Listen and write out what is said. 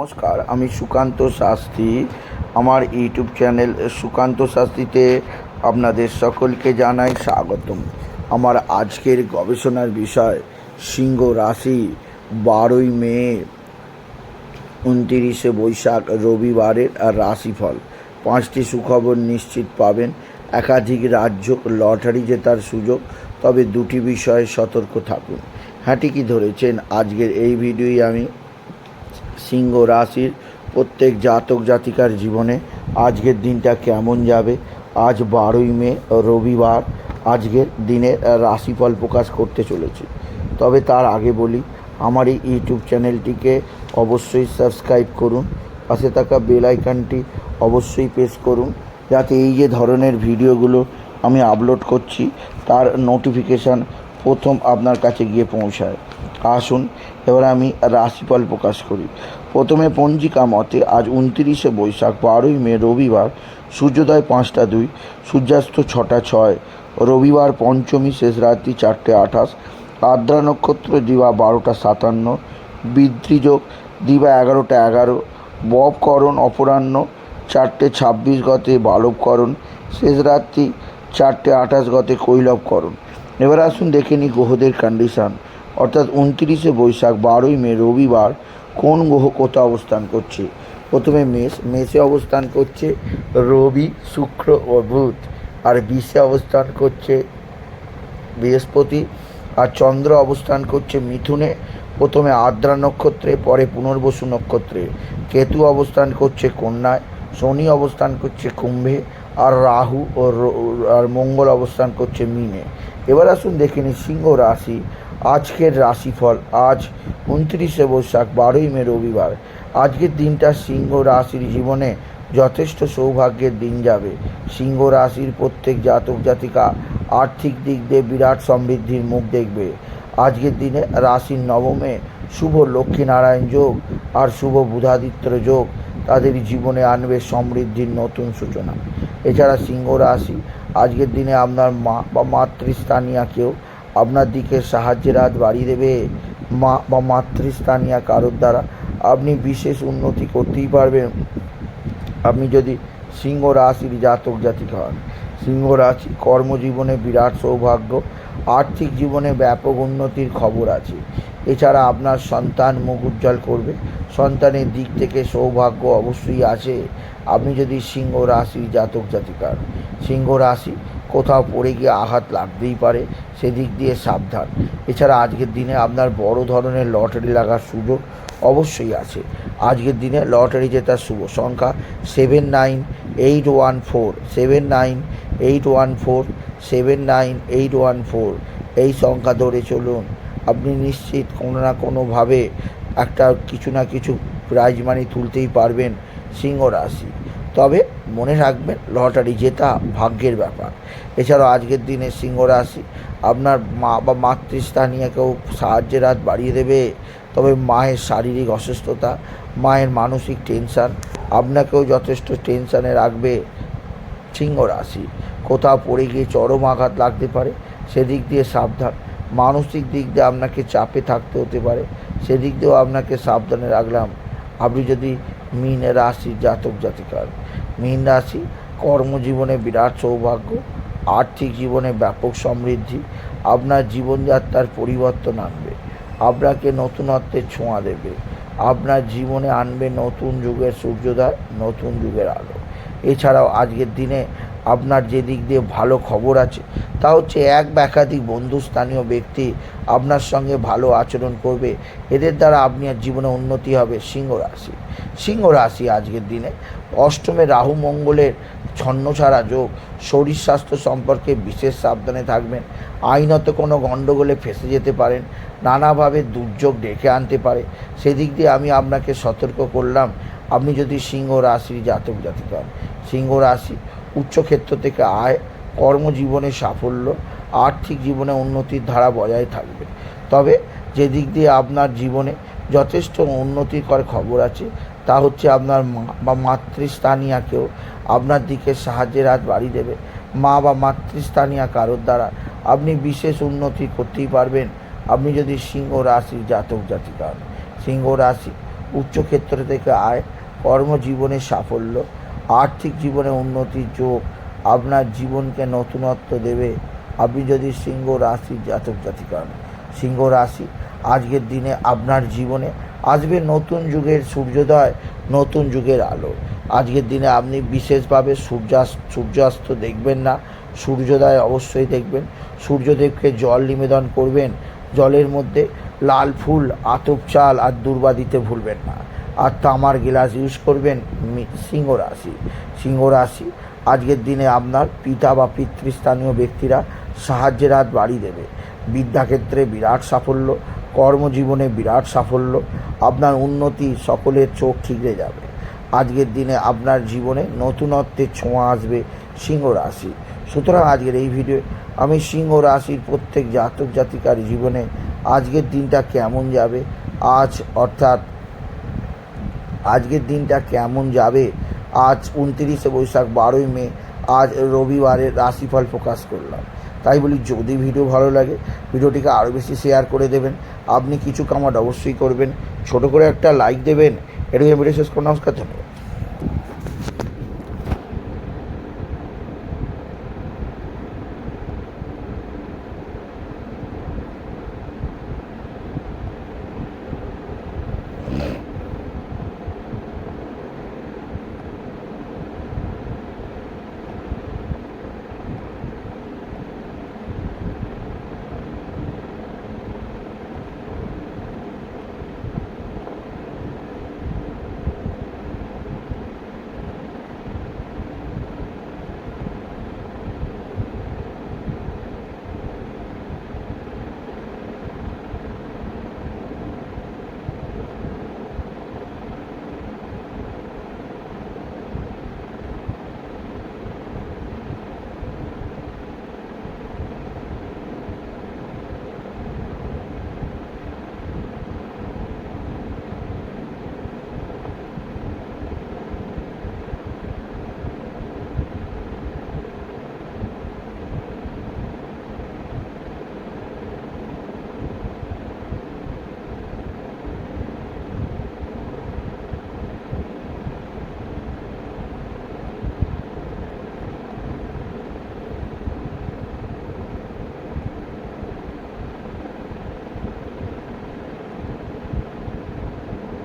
নমস্কার, আমি সুকান্ত শাস্ত্রী। আমার ইউটিউব চ্যানেল সুকান্ত শাস্ত্রীতে আপনাদের সকলকে জানাই স্বাগতম। আমার আজকের গবেষণার বিষয়, সিংহ রাশি, বারোই মে, উনতিরিশে বৈশাখ, রবিবারের রাশিফল। পাঁচটি সুখবর নিশ্চিত পাবেন। একাধিক রাজ্য লটারি জেতার সুযোগ, তবে দুটি বিষয়ে সতর্ক থাকুন। হ্যাঁ ঠিকই ধরেছেন, আজকের এই ভিডিওই আমি সিংহ রাশির প্রত্যেক জাতক জাতিকার জীবনে আজকের দিনটা কেমন যাবে? আজ বারোই মে, রবিবার। আজকের দিনে রাশিফল প্রকাশ করতে চলেছি। তবে তার আগে বলি, আমার এই ইউটিউব চ্যানেলটিকে অবশ্যই সাবস্ক্রাইব করুন। পাশে থাকা বেল আইকনটি অবশ্যই প্রেস করুন। যাতে এই যে ধরনের ভিডিওগুলো আমি আপলোড করছি, তার নোটিফিকেশান প্রথম আপনার কাছে গিয়ে পৌঁছায়। আসুন, এবার আমি রাশিফল প্রকাশ করি। প্রথমে পঞ্জিকা মতে আজ উনতিরিশে বৈশাখ, বারোই মে, রবিবার, সূর্যোদয় পাঁচটা দুই, সূর্যাস্ত ছটা ছয়, রবিবার পঞ্চমী, শেষ রাত্রি চারটে আঠাশ, আদ্রা নক্ষত্র দিবা বারোটা সাতান্ন বৃদ্ধিযোগ দিবা এগারোটা এগারো ববকরণ অপরাহ্ন চারটে ছাব্বিশ গতে বালবকরণ, শেষ রাত্রি চারটে আঠাশ গতে কৈলবকরণ। এবার আসুন দেখে নিই গ্রহদের কন্ডিশান অর্থাৎ উনত্রিশে বৈশাখ বারোই মে রবিবার কোন গ্রহ কোথা অবস্থান করছে? প্রথমে মেষ, মেষে অবস্থান করছে রবি, শুক্র ও বুধ। আর বিষে অবস্থান করছে বৃহস্পতি। আর চন্দ্র অবস্থান করছে মিথুনে। প্রথমে আদ্রা নক্ষত্রে, পরে পুনর্বসু নক্ষত্রে। কেতু অবস্থান করছে কন্যায়। শনি অবস্থান করছে কুম্ভে। আর রাহু ও আর মঙ্গল অবস্থান করছে মিনে। এবার আসুন দেখে নিই সিংহ রাশি আজকের রাশিফল, আজ উনত্রিশে বৈশাখ, বারোই মে রবিবার। আজকের দিনটা সিংহ রাশির জীবনে যথেষ্ট সৌভাগ্যের দিন যাবে। সিংহ রাশির প্রত্যেক জাতক জাতিকা আর্থিক দিক দিয়ে বিরাট সমৃদ্ধির মুখ দেখবে। আজকের দিনে রাশির নবমে শুভ লক্ষ্মীনারায়ণ যোগ আর শুভ বুধাদিত্য যোগ তাদের জীবনে আনবে সমৃদ্ধির নতুন সূচনা। এছাড়া সিংহ রাশি, আজকের দিনে আপনার মা বা মাতৃস্থানীয় কেউ আপনার দিকে সাহায্যের হাত বাড়িয়ে দেবে। মা, বা মাতৃস্থানীয় কারোর দ্বারা। আপনি বিশেষ উন্নতি করতেই পারবেন। আপনি যদি সিংহ রাশির জাতক জাতিকা হন, সিংহ রাশি কর্মজীবনে বিরাট সৌভাগ্য, আর্থিক জীবনে ব্যাপক উন্নতির খবর আছে। এছাড়া আপনার সন্তান মুখ উজ্জ্বল করবে। সন্তানের দিক থেকে সৌভাগ্য অবশ্যই আছে আপনি যদি সিংহ রাশির জাতক জাতিকার সিংহ রাশি কোথাও পড়ে গিয়ে আঘাত লাগতেই পারে, সেদিক দিয়ে সাবধান। এছাড়া আজকের দিনে আপনার বড় ধরনের লটারি লাগার সুযোগ অবশ্যই আছে। আজকের দিনে লটারি জেতার শুভ সংখ্যা seven nine eight one four, seven nine eight one four, seven nine eight one four. এই সংখ্যা ধরে চলুন। আপনি নিশ্চিত কোনো না কোনোভাবে একটা কিছু না কিছু প্রাইজ মানি তুলতেই পারবেন সিংহ রাশি। তবে মনে রাখবেন, লটারি জেতা ভাগ্যের ব্যাপার। এছাড়াও আজকের দিনে সিংহ রাশি, আপনার মা বা মাতৃস্থানীয় কেউ সাহায্যের হাত বাড়িয়ে দেবে, তবে মায়ের শারীরিক অসুস্থতা, মায়ের মানসিক টেনশান আপনাকেও যথেষ্ট টেনশানে রাখবে সিংহ রাশি। কোথাও পড়ে গিয়ে চরম আঘাত লাগতে পারে, সেদিক দিয়ে সাবধান। মানসিক দিক দিয়ে আপনাকে চাপে থাকতে হতে পারে, সেদিক দিয়েও আপনাকে সাবধানে রাখলাম। আপনি যদি মীন রাশির জাতক জাতিকার মীন রাশি, কর্মজীবনে বিরাট সৌভাগ্য, আর্থিক জীবনে ব্যাপক সমৃদ্ধি, আপনার জীবনযাত্রার পরিবর্তন আনবে, আপনাকে নতুনত্বের ছোঁয়া দেবে, আপনার জীবনে আনবে নতুন যুগের সূর্যোদয়, নতুন যুগের আলো। এছাড়াও আজকের দিনে আপনার যে দিক দিয়ে ভালো খবর আছে, তা হচ্ছে এক বা একাধিক বন্ধুস্থানীয় ব্যক্তি আপনার সঙ্গে ভালো আচরণ করবে। এদের দ্বারা আপনার জীবনে উন্নতি হবে। সিংহ রাশি। সিংহ রাশি আজকের দিনে অষ্টমে রাহু মঙ্গলের ছন্নছাড়া যোগ। শরীর স্বাস্থ্য সম্পর্কে বিশেষ সাবধানে থাকবেন। আইনত কোনো গণ্ডগোলে ফেসে যেতে পারেন। নানাভাবে দুর্যোগ ডেকে আনতে পারে। সেদিক দিয়ে আমি আপনাকে সতর্ক করলাম। আপনি যদি সিংহ রাশির জাতক জাতিক হন সিংহ রাশি উচ্চক্ষেত্র থেকে আয়, কর্মজীবনে সাফল্য, আর্থিক জীবনে উন্নতির ধারা বজায় থাকবে। তবে যে দিক দিয়ে আপনার জীবনে যথেষ্ট উন্নতিকর খবর আছে, তা হচ্ছে আপনার মা বা মাতৃস্থানীয় কেউ আপনার দিকে সাহায্যের হাত বাড়িয়ে দেবে। মা বা মাতৃস্থানীয় কারোর দ্বারা আপনি বিশেষ উন্নতি করতেই পারবেন। আপনি যদি সিংহ রাশির জাতক জাতিকা সিংহ রাশি উচ্চক্ষেত্র থেকে আয়, কর্মজীবনে সাফল্য আর্থিক জীবনে উন্নতির যোগ, আপনার জীবনকে নতুনত্ব দেবে। আপনি যদি সিংহ রাশির জাতক জাতিকা হন। সিংহ রাশি, আজকের দিনে আপনার জীবনে আসবে নতুন যুগের সূর্যোদয়, নতুন যুগের আলো। আজকের দিনে আপনি বিশেষভাবে সূর্যাস্ত সূর্যাস্ত দেখবেন না। সূর্যোদয় অবশ্যই দেখবেন। সূর্যদেবকে জল নিবেদন করবেন। জলের মধ্যে লাল ফুল, আতপ চাল আর দুর্বা দিতে ভুলবেন না। আর তামার গ্লাস ইউজ করবেন সিংহ রাশি। সিংহ রাশি, আজকের দিনে আপনার পিতা বা পিতৃস্থানীয় ব্যক্তিরা সাহায্যের হাত বাড়ি দেবে। বিদ্যাক্ষেত্রে বিরাট সাফল্য, কর্মজীবনে বিরাট সাফল্য, আপনার উন্নতি সকলের চোখ ঠিকরে যাবে। আজকের দিনে আপনার জীবনে নতুনত্বের ছোঁয়া আসবে সিংহ রাশি। সুতরাং আজকের এই ভিডিও, আমি সিংহ রাশির প্রত্যেক জাতক জাতিকার জীবনে আজকের দিনটা কেমন যাবে, আজ অর্থাৎ আজকের দিনটা কেমন যাবে? আজ উনতিরিশে বৈশাখ, বারোই মে, আজ রবিবারের রাশিফল প্রকাশ করলাম। তাই বলি, যদি ভিডিও ভালো লাগে, ভিডিওটিকে আরও বেশি শেয়ার করে দেবেন। আপনি কিছু কামাট অবশ্যই করবেন। ছোট করে একটা লাইক দেবেন। এটুকু ভিডিও শেষ করে নমস্কার, ধন্যবাদ।